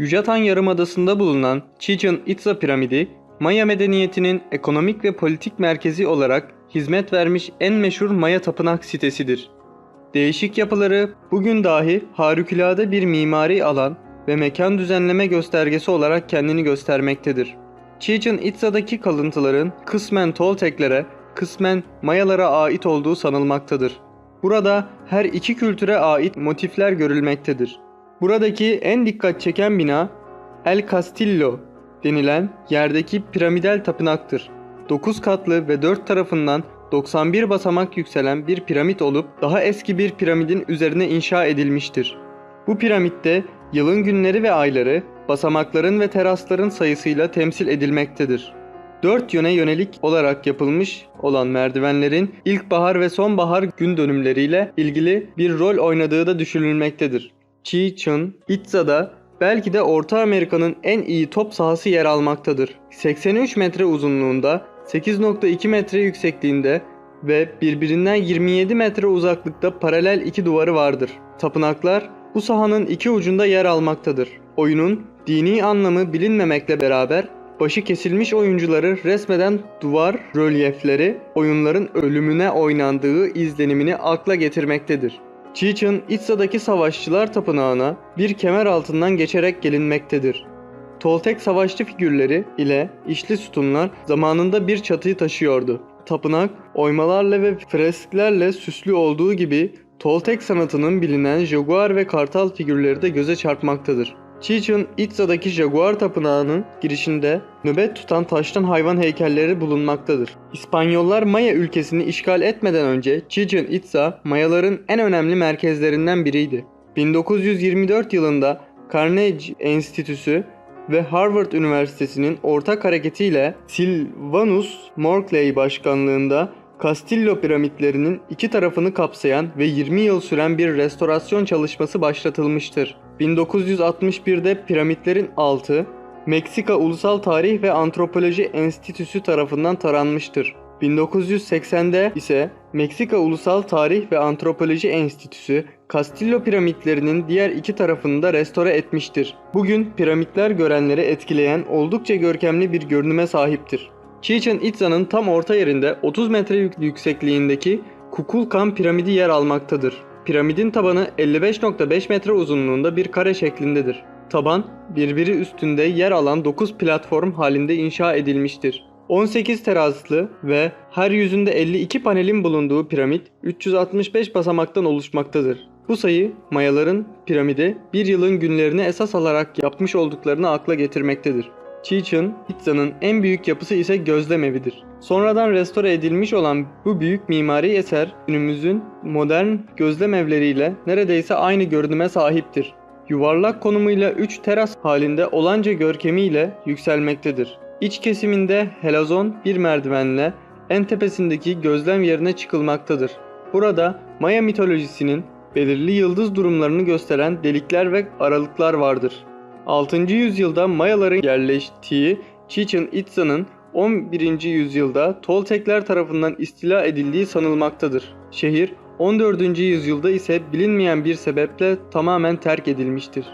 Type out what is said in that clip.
Yucatan Yarımadası'nda bulunan Chichen Itza piramidi, Maya medeniyetinin ekonomik ve politik merkezi olarak hizmet vermiş en meşhur Maya tapınak sitesidir. Değişik yapıları bugün dahi harikulade bir mimari alan ve mekan düzenleme göstergesi olarak kendini göstermektedir. Chichen Itza'daki kalıntıların kısmen Tolteklere, kısmen Mayalara ait olduğu sanılmaktadır. Burada her iki kültüre ait motifler görülmektedir. Buradaki en dikkat çeken bina El Castillo denilen yerdeki piramidal tapınaktır. 9 katlı ve 4 tarafından 91 basamak yükselen bir piramit olup daha eski bir piramidin üzerine inşa edilmiştir. Bu piramitte yılın günleri ve ayları basamakların ve terasların sayısıyla temsil edilmektedir. Dört yöne yönelik olarak yapılmış olan merdivenlerin ilkbahar ve sonbahar gün dönümleriyle ilgili bir rol oynadığı da düşünülmektedir. Chichen Itza'da belki de Orta Amerika'nın en iyi top sahası yer almaktadır. 83 metre uzunluğunda, 8.2 metre yüksekliğinde ve birbirinden 27 metre uzaklıkta paralel iki duvarı vardır. Tapınaklar bu sahanın iki ucunda yer almaktadır. Oyunun dini anlamı bilinmemekle beraber başı kesilmiş oyuncuları resmeden duvar rölyefleri oyunların ölümüne oynandığı izlenimini akla getirmektedir. Chichen Itza'daki savaşçılar tapınağına bir kemer altından geçerek gelinmektedir. Toltek savaşçı figürleri ile işli sütunlar zamanında bir çatıyı taşıyordu. Tapınak oymalarla ve fresklerle süslü olduğu gibi Toltek sanatının bilinen jaguar ve kartal figürleri de göze çarpmaktadır. Chichen Itza'daki Jaguar Tapınağı'nın girişinde nöbet tutan taştan hayvan heykelleri bulunmaktadır. İspanyollar Maya ülkesini işgal etmeden önce Chichen Itza Mayaların en önemli merkezlerinden biriydi. 1924 yılında Carnegie Enstitüsü ve Harvard Üniversitesi'nin ortak hareketiyle Sylvanus Morclay başkanlığında Castillo piramitlerinin iki tarafını kapsayan ve 20 yıl süren bir restorasyon çalışması başlatılmıştır. 1961'de piramitlerin altı Meksika Ulusal Tarih ve Antropoloji Enstitüsü tarafından taranmıştır. 1980'de ise Meksika Ulusal Tarih ve Antropoloji Enstitüsü Castillo piramitlerinin diğer iki tarafını da restore etmiştir. Bugün piramitler görenleri etkileyen oldukça görkemli bir görünüme sahiptir. Chichen Itza'nın tam orta yerinde 30 metre yük- yüksekliğindeki Kukulkan piramidi yer almaktadır. Piramidin tabanı 55.5 metre uzunluğunda bir kare şeklindedir. Taban birbiri üstünde yer alan 9 platform halinde inşa edilmiştir. 18 terazlı ve her yüzünde 52 panelin bulunduğu piramit 365 basamaktan oluşmaktadır. Bu sayı Mayaların piramide bir yılın günlerini esas alarak yapmış olduklarını akla getirmektedir. Chichen Itza'nın en büyük yapısı ise gözlem evidir. Sonradan restore edilmiş olan bu büyük mimari eser günümüzün modern gözlem evleriyle neredeyse aynı görünüme sahiptir. Yuvarlak konumuyla 3 teras halinde olanca görkemiyle yükselmektedir. İç kesiminde helazon bir merdivenle en tepesindeki gözlem yerine çıkılmaktadır. Burada Maya mitolojisinin belirli yıldız durumlarını gösteren delikler ve aralıklar vardır. 6. yüzyılda Mayaların yerleştiği Chichen Itza'nın 11. yüzyılda Toltekler tarafından istila edildiği sanılmaktadır. Şehir 14. yüzyılda ise bilinmeyen bir sebeple tamamen terk edilmiştir.